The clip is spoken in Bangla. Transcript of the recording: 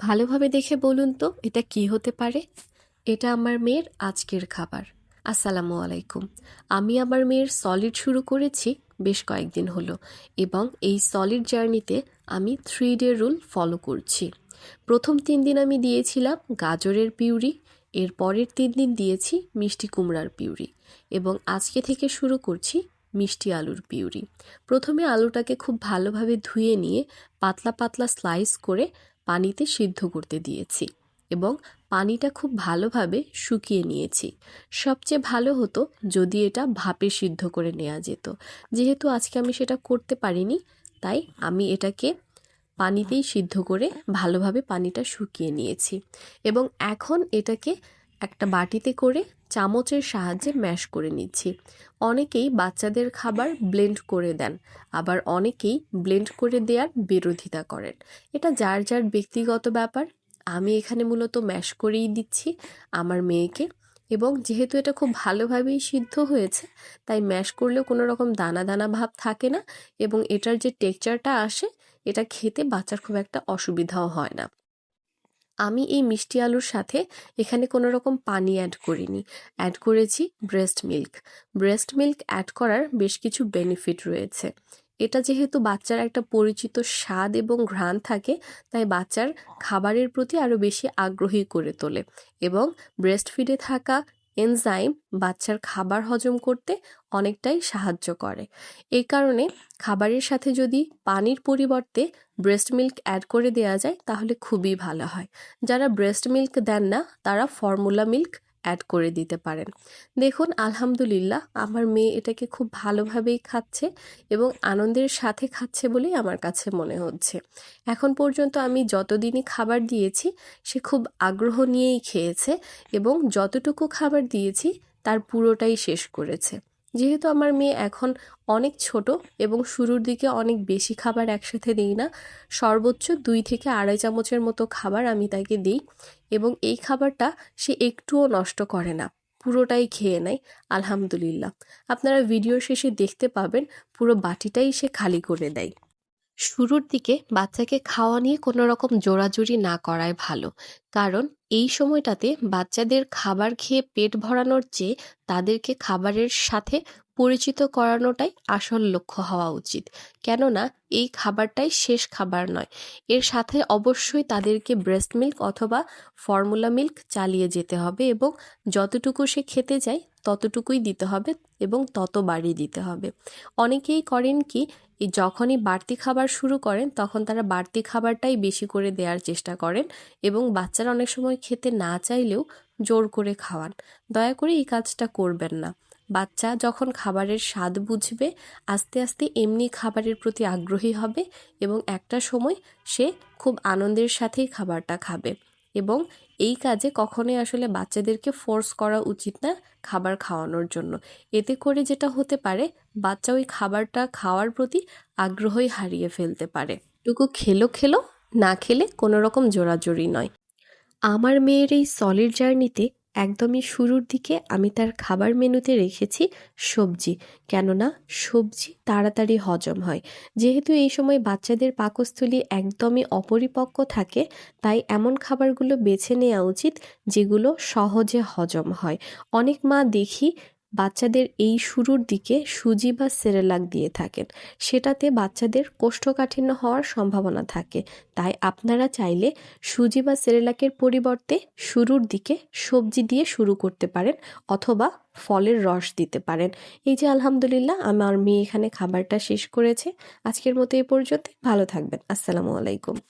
ভালোভাবে দেখে বলুন তো, এটা কি হতে পারে? এটা আমার মেয়ের আজকের খাবার। আসসালামু আলাইকুম। আমি আমার মেয়ের সলিড শুরু করেছি বেশ কয়েকদিন হলো এবং এই সলিড জার্নিতে আমি থ্রি ডে রুল ফলো করছি। প্রথম তিন দিন আমি দিয়েছিলাম গাজরের পিউরি, এর পরের তিন দিন দিয়েছি মিষ্টি কুমড়ার পিউরি এবং আজকে থেকে শুরু করছি মিষ্টি আলুর পিউরি। প্রথমে আলুটাকে খুব ভালোভাবে ধুয়ে নিয়ে পাতলা পাতলা স্লাইস করে পানিতে সিদ্ধ করতে দিয়েছি এবং পানিটা খুব ভালোভাবে শুকিয়ে নিয়েছি। সবচেয়ে ভালো হতো যদি এটা ভাপে সিদ্ধ করে নেওয়া যেত। যেহেতু আজকে আমি সেটা করতে পারিনি, তাই আমি এটাকে পানিতেই সিদ্ধ করে ভালোভাবে পানিটা শুকিয়ে নিয়েছি। এবং এখন এটাকে একটা বাটিতে করে চামচের সাহায্যে ম্যাশ করে নিচ্ছি। অনেকেই বাচ্চাদের খাবার ব্লেন্ড করে দেন, আবার অনেকেই ব্লেন্ড করে দেওয়ার বিরোধিতা করেন। এটা যার যার ব্যক্তিগত ব্যাপার। আমি এখানে মূলত ম্যাশ করেই দিচ্ছি আমার মেয়েকে এবং যেহেতু এটা খুব ভালোভাবেই সিদ্ধ হয়েছে, তাই ম্যাশ করলেও কোনো রকম দানা দানা ভাব থাকে না এবং এটার যে টেক্সচারটা আসে, এটা খেতে বাচ্চার খুব একটা অসুবিধাও হয় না। আমি এই মিষ্টি আলুর সাথে এখানে কোনো রকম পানি অ্যাড করিনি। অ্যাড করেছি breast milk breast milk add করার বেশ কিছু বেনিফিট রয়েছে। এটা যেহেতু বাচ্চার একটা পরিচিত স্বাদ এবং ঘ্রাণ থাকে, তাই বাচ্চার খাবারের প্রতি আরও বেশি আগ্রহী করে তোলে এবং ব্রেস্ট ফিডে থাকা এনজাইম বাচ্চার খাবার হজম করতে অনেকটাই সাহায্য করে। এই কারণে খাবারের সাথে যদি পানির পরিবর্তে ব্রেস্ট মিল্ক অ্যাড করে দেওয়া যায়, তাহলে খুবই ভালো হয়। যারা ব্রেস্ট মিল্ক দেন না, তারা ফর্মুলা মিল্ক অ্যাড করে দিতে পারেন। দেখুন, আলহামদুলিল্লাহ আমার মেয়ে এটাকে খুব ভালোভাবেই খাচ্ছে এবং আনন্দের সাথে খাচ্ছে বলেই আমার কাছে মনে হচ্ছে। এখন পর্যন্ত আমি যতদিনই খাবার দিয়েছি, সে খুব আগ্রহ নিয়েই খেয়েছে এবং যতটুকু খাবার দিয়েছি, তার পুরোটাই শেষ করেছে। যেহেতু আমার মেয়ে এখন অনেক ছোট এবং শুরুর দিকে অনেক বেশি খাবার একসাথে দিই না, সর্বোচ্চ দুই থেকে আড়াই চামচের মতো খাবার আমি তাকে দিই এবং এই খাবারটা সে একটুও নষ্ট করে না, পুরোটাই খেয়ে নেয়, আলহামদুলিল্লাহ। আপনারা ভিডিও শেষে দেখতে পাবেন পুরো বাটিটাই সে খালি করে দেয়। শুরুর দিকে বাচ্চাকে খাওয়া নিয়ে কোনো রকম জোরাজুরি না করাই ভালো। কারণ এই সময়টাতে বাচ্চাদের খাবার খেয়ে পেট ভরানোর চেয়ে তাদেরকে খাবারের সাথে পরিচিত করানোটাই আসল লক্ষ্য হওয়া উচিত। কেননা, এই খাবারটাই শেষ খাবার নয়। এর সাথে অবশ্যই তাদেরকে ব্রেস্ট মিল্ক অথবা ফর্মুলা মিল্ক চালিয়ে যেতে হবে এবং যতটুকু সে খেতে চায়, ততটুকুই দিতে হবে এবং তত ততবারই দিতে হবে। অনেকেই করেন কি যখনই বাড়তি খাবার শুরু করেন, তখন তারা বাড়তি খাবারটাই বেশি করে দেওয়ার চেষ্টা করেন এবং বাচ্চারা অনেক সময় খেতে না চাইলেও জোর করে খাওয়ান। দয়া করে এই কাজটা করবেন না। বাচ্চা যখন খাবারের স্বাদ বুঝবে, আস্তে আস্তে এমনি খাবারের প্রতি আগ্রহী হবে এবং একটা সময় সে খুব আনন্দের সাথেই খাবারটা খাবে। এবং এই কাজে কখনোই আসলে বাচ্চাদেরকে ফোর্স করা উচিত না খাবার খাওয়ানোর জন্য। এতে করে যেটা হতে পারে, বাচ্চা ওই খাবারটা খাওয়ার প্রতি আগ্রহই হারিয়ে ফেলতে পারে। টুকু খেলো খেলো, না খেলে কোনো রকম জোরাজোরি নয়। আমার মেয়ের এই সলিড জার্নিতে একদমই শুরুর দিকে আমি তার খাবার মেনুতে রেখেছি সবজি, কেননা সবজি তাড়াতাড়ি হজম হয়। যেহেতু এই সময় বাচ্চাদের পাকস্থলী একদমই অপরিপক্ক থাকে, তাই এমন খাবারগুলো বেছে নেওয়া উচিত যেগুলো সহজে হজম হয়। অনেক মা দেখি বাচ্চাদের এই শুরুর দিকে সুজি বা সেরেলাক দিয়ে থাকেন। সেটাতে বাচ্চাদের কোষ্ঠকাঠিন্য হওয়ার সম্ভাবনা থাকে। তাই আপনারা চাইলে সুজি বা সেরেলাকের পরিবর্তে শুরুর দিকে সবজি দিয়ে শুরু করতে পারেন অথবা ফলের রস দিতে পারেন। এই যে আলহামদুলিল্লাহ, আমার মেয়ে এখানে খাবারটা শেষ করেছে। আজকের মতো এই পর্যন্ত ভালো থাকবেন। আসসালামু আলাইকুম।